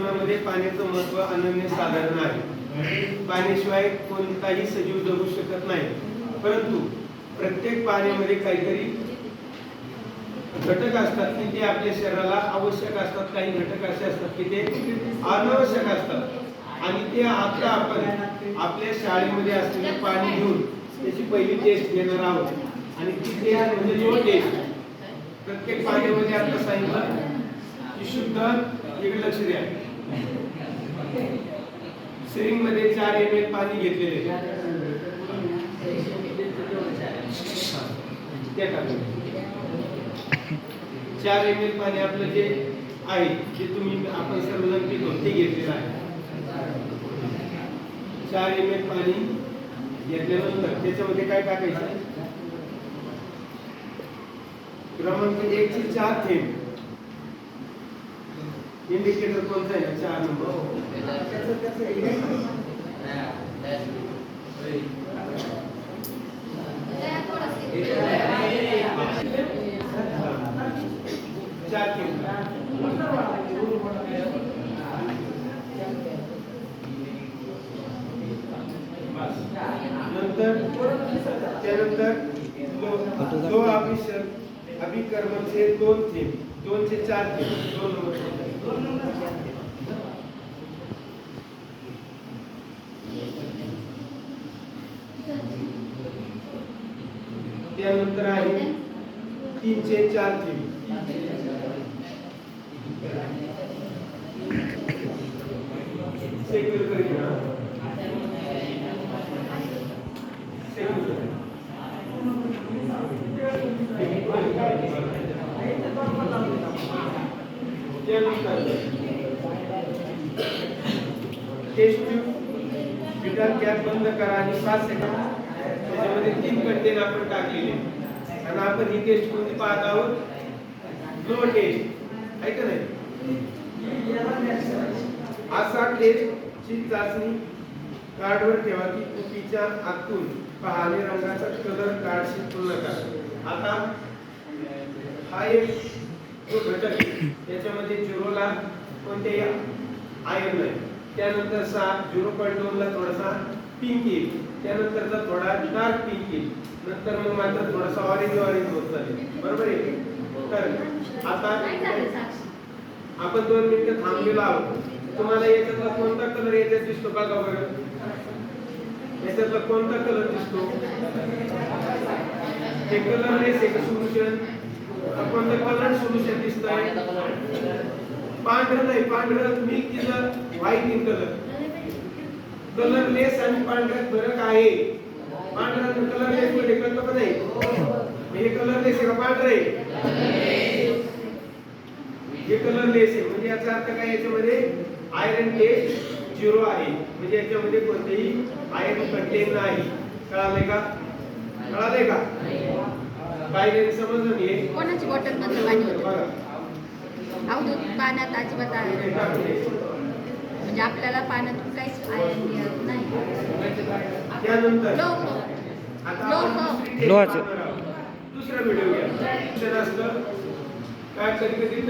जीवनामध्ये पाण्याचं महत्त्व अनन्य साधारण आहे. पाण्याशिवाय कोणताही सजीव जगू शकत नाही. परंतु प्रत्येक पाण्यामध्ये काहीतरी घटक असतात की ते आपल्या शरीराला आवश्यक असतात. काही घटक असे असतात की ते अनावश्यक असतात. आणि ते आता आपण आपल्या शाळेमध्ये असलेले पाणी घेऊन त्याची पहिली टेस्ट घेणार आहोत. आणि ती टेस्ट म्हणजे जो टेस्ट प्रत्येक पाण्यामध्ये आता सांगितलं की शुद्ध इकडे लक्ष द्या. सिरिंगमध्ये चार एम एल पाणी घेतलेले. चार एम एल पाणी आपलं जे आहे जे तुम्ही आपण सर्वजण पितो ते घेतलेलं आहे. चार एम एल पाणी घेतल्यानंतर त्याच्यामध्ये काय टाकायचं? क्रमांक एक चे चार थेंब. इंडिकेटर कोणता आहे ना चार नंतर त्यानंतर दो- दो अभिषर दोन थेंब दोनचे चार थेंब दोन नंबर। त्यानंतर आहे तीनशे चार जीबी सेक्युर करीत टेस्ट बंद करा आणि पाच त्याच्यामध्ये तीन कंटेन आपण टाकलेले. आणि आपण ही टेस्ट कोणती पाहत आहोत? फ्लो टेस्ट नाही? असा टेस्टची चाचणी कार्डवर ठेवा की कुपीच्या आतून पहाणे रंगाचा कलर कार्डशी पूर्ण करा. आता हा एक जो घटक त्याच्यामध्ये झिरोला कोणते आयन नाही. त्यानंतर सात झिरो पॉईंट दोनला थोडासा पिंक येईल. त्यानंतरचा थोडा डार्क पिंक येईल नंतर मग मात्र थोडासा ऑरेंज ऑरेंज होत चालेल. बरोबर आहे तर आता आपण दोन मिनिटं थांबलेलो आहोत. तुम्हाला याच्यातला कोणता कलर याच्यात दिसतो बघा बरं. याच्यातला कोणता कलर दिसतो? हे कलर लेस एक सोल्युशन कोणता कलर सोल्युशन दिसत आहे पांढरं नाही पांढरं milk is white in colour colourless आणि पांढऱ्यात फरक आहे. पांढरा कलर लेस मध्ये कळतं का नाही? हे कलर लेस आहे का पांढरं आहे? हे कलर लेस आहे. म्हणजे याचा अर्थ काय? याच्यामध्ये आयरन टेस्ट झिरो आहे. म्हणजे याच्यामध्ये कोणतेही आयरन कंटेन नाही. कळालंय का? कळालंय का? नाही समजलं नाही कोणाची बॉटल मधलं पाणी बघा. अवधूत पाण्यात अजिबात हे दे. म्हणजे आपल्याला पाण्यातून काहीच आयन मिळत नाही लोह. लोहाचं. दुसरा व्हिडिओ घ्या. काय कधी कधी